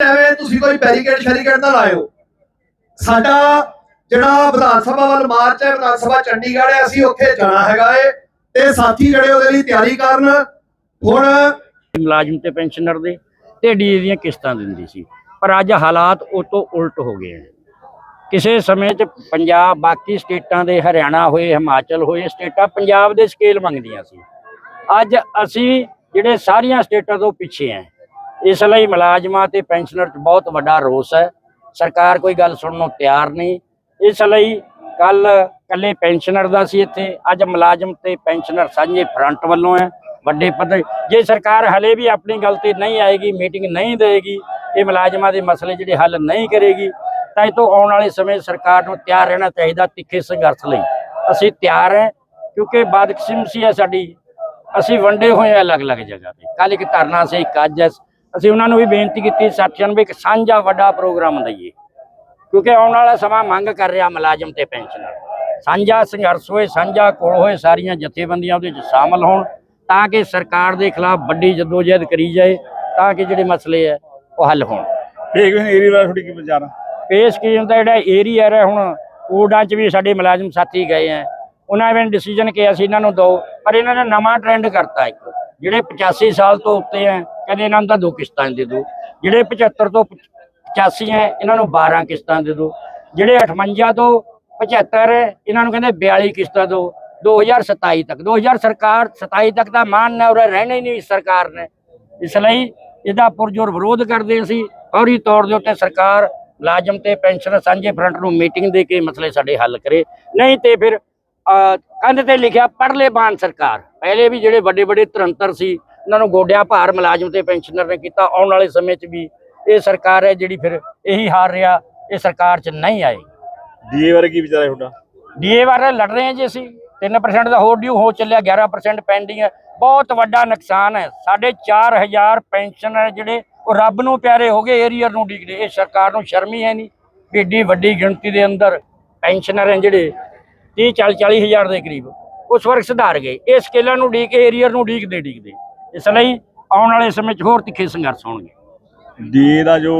ਐਵੇਂ ਤੁਸੀਂ ਕੋਈ ਬੈਰੀਕੇਡ ਸ਼ੈਰੀਕੇਡ ਨਾ ਲਾਇਓ। ਸਾਡਾ ਜਿਹੜਾ ਵਿਧਾਨ ਸਭਾ ਵੱਲ ਮਾਰਚ ਹੈ, ਵਿਧਾਨ ਸਭਾ ਚੰਡੀਗੜ੍ਹ ਹੈ, ਅਸੀਂ ਉੱਥੇ ਜਾਣਾ ਹੈਗਾ ਏ। ਤੇ ਸਾਥੀ ਜਿਹੜੇ ਉਹਦੇ ਲਈ ਤਿਆਰੀ ਕਰਨ, ਹੁਣ ਮੁਲਾਜ਼ਮ ਤੇ ਪੈਨਸ਼ਨਰ ਦੇ, ਤੇ ਡੀਏ ਦੀਆਂ ਕਿਸ਼ਤਾਂ ਦਿੰਦੀ ਸੀ। ਪਰ ਅੱਜ ਹਾਲਾਤ ਉਹ ਤੋਂ ਉਲਟ ਹੋ ਗਏ ਕਿਸੇ ਸਮੇਂ 'ਚ ਪੰਜਾਬ, ਬਾਕੀ ਸਟੇਟਾਂ ਦੇ ਹਰਿਆਣਾ ਹੋਏ, ਹਿਮਾਚਲ ਹੋਏ, ਸਟੇਟਾਂ ਪੰਜਾਬ ਦੇ ਸਕੇਲ ਮੰਗਦੀਆਂ ਸੀ। ਅੱਜ ਅਸੀਂ ਜਿਹੜੇ ਸਾਰੀਆਂ ਸਟੇਟਾਂ ਤੋਂ ਪਿੱਛੇ ਹਾਂ ਇਸ ਲਈ ਮੁਲਾਜ਼ਮਾਂ ਤੇ ਪੈਨਸ਼ਨਰ 'ਚ ਬਹੁਤ ਵੱਡਾ ਰੋਸ ਹੈ। ਸਰਕਾਰ ਕੋਈ ਗੱਲ ਸੁਣਨ ਨੂੰ ਤਿਆਰ ਨਹੀਂ। ਇਸ ਲਈ ਕੱਲ ਕੱਲੇ ਪੈਨਸ਼ਨਰ ਦਾ ਸੀ ਇੱਥੇ। ਅੱਜ ਮੁਲਾਜ਼ਮ ਤੇ ਪੈਨਸ਼ਨਰ ਸਾਂਝੇ ਫਰੰਟ ਵੱਲੋਂ ਹੈ, ਵੱਡੇ ਪੱਧਰ। ਜੇ ਸਰਕਾਰ ਹਲੇ ਵੀ ਆਪਣੀ ਗੱਲ ਤੇ ਨਹੀਂ ਆਏਗੀ, ਮੀਟਿੰਗ ਨਹੀਂ ਦੇਗੀ ਇਹ ਮੁਲਾਜ਼ਮਾਂ ਦੇ ਮਸਲੇ ਜਿਹੜੇ ਹੱਲ ਨਹੀਂ ਕਰੇਗੀ, ਤਾਂ ਇਹ ਤੋਂ ਆਉਣ ਵਾਲੇ ਸਮੇਂ ਸਰਕਾਰ ਨੂੰ ਤਿਆਰ ਰਹਿਣਾ ਚਾਹੀਦਾ ਤਿੱਖੇ ਸੰਘਰਸ਼ ਲਈ। ਅਸੀਂ ਤਿਆਰ ਹੈ, ਕਿਉਂਕਿ ਬਦਕਿਸਮਤੀ ਹੈ ਸਾਡੀ। ਅਸੀਂ ਵੰਡੇ ਹੋਏ ਹਾਂ ਅਲੱਗ-ਅਲੱਗ ਜਗ੍ਹਾ ਤੇ। ਕੱਲ ਇੱਕ ਧਰਨਾ ਸੀ, ਇੱਕ ਅੱਜ ਹੈ। ਅਸੀਂ ਉਹਨਾਂ ਨੂੰ ਵੀ ਬੇਨਤੀ ਕੀਤੀ ਸਾਥੀਆਂ ਨੂੰ ਵੀ ਇੱਕ ਸਾਂਝਾ ਵੱਡਾ ਪ੍ਰੋਗਰਾਮ ਦਈਏ ਕਿਉਂਕਿ ਆਉਣ ਵਾਲਾ ਸਮਾਂ ਮੰਗ ਕਰ ਰਿਹਾ ਮੁਲਾਜ਼ਮ ਤੇ ਪੈਨਸ਼ਨਰ ਸਾਂਝਾ ਸੰਘਰਸ਼ ਹੋਏ ਸਾਂਝਾ ਕੋਲ ਹੋਏ ਸਾਰੀਆਂ ਜਥੇਬੰਦੀਆਂ ਉਹਦੇ ਵਿੱਚ ਸ਼ਾਮਲ ਹੋਣ ਤਾਂ ਕਿ ਸਰਕਾਰ ਦੇ ਖਿਲਾਫ ਵੱਡੀ ਜਦੋਜਹਿਦ ਕਰੀ ਜਾਏ ਤਾਂ ਕਿ ਜਿਹੜੇ ਮਸਲੇ ਹੈ ਉਹ ਹੱਲ ਹੋਣ। ਠੀਕ ਹੈ ਏਰੀਆ ਬਾਰੇ ਤੁਹਾਡੀ ਕੀ ਵਿਚਾਰ ਪੇ ਸਕੀਮ ਦਾ ਜਿਹੜਾ ਏਰੀਆ ਹੈ ਹੁਣ ਓਰਡਾਂ 'ਚ ਵੀ ਸਾਡੇ ਮੁਲਾਜ਼ਮ ਸਾਥੀ ਗਏ ਆ। ਉਹਨਾਂ ਨੇ ਡਿਸੀਜਨ ਕਿ ਅਸੀਂ ਇਹਨਾਂ ਨੂੰ ਦੋ ਪਰ ਇਹਨਾਂ ਨੇ ਨਵਾਂ ਟ੍ਰੈਂਡ ਕਰਤਾ ਇੱਕ। ਜਿਹੜੇ 85 ਸਾਲ ਤੋਂ ਉੱਤੇ ਆ ਕਹਿੰਦੇ ਇਹਨਾਂ ਨੂੰ ਤਾਂ ਦੋ ਕਿਸ਼ਤਾਂ ਦੇ ਦਿਓ। ਜਿਹੜੇ 75 ਤੋਂ 85 ਹੈ ਇਹਨਾਂ ਨੂੰ 12 ਕਿਸ਼ਤਾਂ ਦੇ ਦਿਓ। ਜਿਹੜੇ 58 ਤੋਂ 75 ਹੈ ਇਹਨਾਂ ਨੂੰ ਕਹਿੰਦੇ 42 ਕਿਸ਼ਤਾਂ ਦਿਓ। 2027 ਤੱਕ 2000 ਸਰਕਾਰ 27 ਤੱਕ ਦਾ ਮਾਨ ਨਾ ਉਰੇ ਰਹਿਣਾ ਹੀ ਨਹੀਂ ਇਸ ਸਰਕਾਰ ਨੇ। ਇਸ ਲਈ ਇਹਦਾ ਪੁਰਜੋਰ ਵਿਰੋਧ ਕਰਦੇ ਸੀ ਫੌਰੀ ਤੌਰ ਦੇ ਉੱਤੇ ਸਰਕਾਰ ਮੁਲਾਜ਼ਮ ਤੇ ਪੈਨਸ਼ਨ ਸਾਂਝੇ ਫਰੰਟ ਨੂੰ ਮੀਟਿੰਗ ਦੇ ਕੇ ਮਸਲੇ ਸਾਡੇ ਹੱਲ ਕਰੇ। ਨਹੀਂ ਤੇ ਫਿਰ ਕੰਧ ਤੇ ਲਿਖਿਆ ਪੜਲੇ ਬਾਨ ਸਰਕਾਰ। ਪਹਿਲੇ ਵੀ ਜਿਹੜੇ ਵੱਡੇ ਵੱਡੇ ਤਰੰਤਰ ਸੀ ਉਹਨਾਂ ਨੂੰ ਗੋਡਿਆਂ ਭਾਰ ਮੁਲਾਜ਼ਮ ਤੇ ਪੈਨਸ਼ਨਰ ਨੇ ਕੀਤਾ। ਆਉਣ ਵਾਲੇ ਸਮੇਂ 'ਚ ਵੀ ਇਹ ਸਰਕਾਰ ਹੈ ਜਿਹੜੀ ਫਿਰ ਇਹੀ ਹਾਰ ਰਿਹਾ ਇਹ ਸਰਕਾਰ 'ਚ ਨਹੀਂ ਆਏਗੀ। ਡੀਏ ਬਾਰੇ ਕੀ ਵਿਚਾਰ ਹੈ ਤੁਹਾਡਾ? ਡੀਏ ਬਾਰੇ ਲੜ ਰਹੇ ਹਾਂ ਜੀ ਅਸੀਂ। 3% ਦਾ ਹੋਰ ਡਿਊ ਹੋ ਚੱਲਿਆ 11% ਪੈਂਡਿੰਗ ਹੈ। ਬਹੁਤ ਵੱਡਾ ਨੁਕਸਾਨ ਹੈ। ਸਾਡੇ 4000 ਪੈਨਸ਼ਨ ਹੈ ਜਿਹੜੇ ਉਹ ਰੱਬ ਨੂੰ ਪਿਆਰੇ ਹੋ ਗਏ ਏਰੀਅਰ ਨੂੰ ਡਿਗਦੇ ਇਹ ਸਰਕਾਰ ਨੂੰ ਸ਼ਰਮ ਹੀ ਨਹੀਂ। ਏਡੀ ਵੱਡੀ ਗਿਣਤੀ ਦੇ ਅੰਦਰ ਪੈਨਸ਼ਨਰ ਹੈ ਜਿਹੜੇ 30 40 40 ਹਜ਼ਾਰ ਦੇ ਕਰੀਬ ਉਸ ਵਰਗ ਸੁਧਾਰ ਗਏ। ਇਹ ਸਕੇਲਾਂ ਨੂੰ ਡੀਕ ਏਰੀਅਰ ਨੂੰ ਡੀਕਦੇ ਡੀਕਦੇ ਇਸ ਲਈ ਆਉਣ ਵਾਲੇ ਸਮੇਂ 'ਚ ਹੋਰ ਤਿੱਖੇ ਸੰਘਰਸ਼ ਹੋਣਗੇ। ਡੀਏ ਦਾ ਜੋ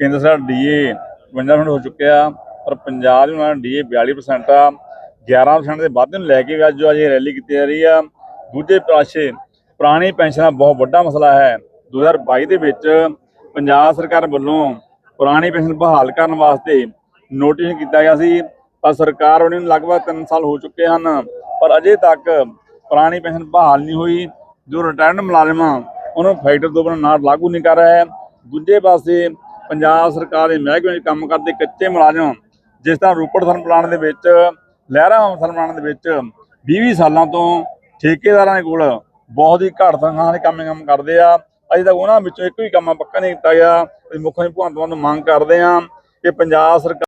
ਕੇਂਦਰ ਸਰਕਾਰ ਡੀਏ 55% ਹੋ ਚੁੱਕਿਆ, ਪਰ ਪੰਜਾਬ ਦੇ ਨਾਲ ਡੀਏ 42% ਆ 11% ਦੇ ਵਾਧੇ ਨੂੰ ਲੈ ਕੇ ਵੀ ਅੱਜ ਜੋ ਅਜੇ ਰੈਲੀ ਕੀਤੀ ਜਾ ਰਹੀ ਆ। ਦੂਜੇ ਪਾਸੇ ਪੁਰਾਣੀ ਪੈਨਸ਼ਨਾਂ ਬਹੁਤ ਵੱਡਾ ਮਸਲਾ ਹੈ। 2022 ਦੇ ਵਿੱਚ ਪੰਜਾਬ ਸਰਕਾਰ ਵੱਲੋਂ ਪੁਰਾਣੀ ਪੈਨਸ਼ਨ ਬਹਾਲ ਕਰਨ ਵਾਸਤੇ ਨੋਟਿਸ ਕੀਤਾ ਗਿਆ ਸੀ, ਪਰ ਸਰਕਾਰ ਉਹਨੇ ਲਗਭਗ 3 ਸਾਲ ਹੋ ਚੁੱਕੇ ਹਨ, ਪਰ ਅਜੇ ਤੱਕ ਪੁਰਾਣੀ ਪੈਨਸ਼ਨ ਬਹਾਲ ਨਹੀਂ ਹੋਈ। ਜੋ ਰਿਟਾਇਰਡ ਮੁਲਾਜ਼ਮ ਆ ਉਹਨੂੰ ਫੈਕਟਰ ਦੋ ਨਾਲ ਲਾਗੂ ਨਹੀਂ ਕਰ ਰਿਹਾ। ਹੈ ਦੂਜੇ ਪਾਸੇ, ਪੰਜਾਬ ਸਰਕਾਰ ਦੇ ਮਹਿਕਮੇ ਵਿੱਚ ਕੰਮ ਕਰਦੇ ਕੱਚੇ ਮੁਲਾਜ਼ਮ, ਜਿਸ ਤਰ੍ਹਾਂ ਰੂਪੜ ਥਰਮਲ ਪਲਾਂਟ ਦੇ ਵਿੱਚ, ਲਹਿਰਾ ਥਰਮਲ ਪਲਾਂਟ ਦੇ ਵਿੱਚ 20 ਸਾਲਾਂ ਤੋਂ ਠੇਕੇਦਾਰਾਂ ਦੇ ਕੋਲ ਬਹੁਤ ਹੀ ਘੱਟ ਤਨਖਾਹਾਂ ਦੇ ਕੰਮ ਕੰਮ ਕਰਦੇ ਆ। ਅਜੇ ਤੱਕ ਉਹਨਾਂ ਵਿੱਚੋਂ ਇੱਕ ਵੀ ਕੰਮ ਪੱਕਾ ਨਹੀਂ ਕੀਤਾ ਗਿਆ। ਮੁੱਖ ਮੰਤਰੀ ਭਗਵੰਤ ਮਾਨ ਨੂੰ ਮੰਗ ਕਰਦੇ ਆ ਕਿ ਪੰਜਾਬ ਸਰਕਾਰ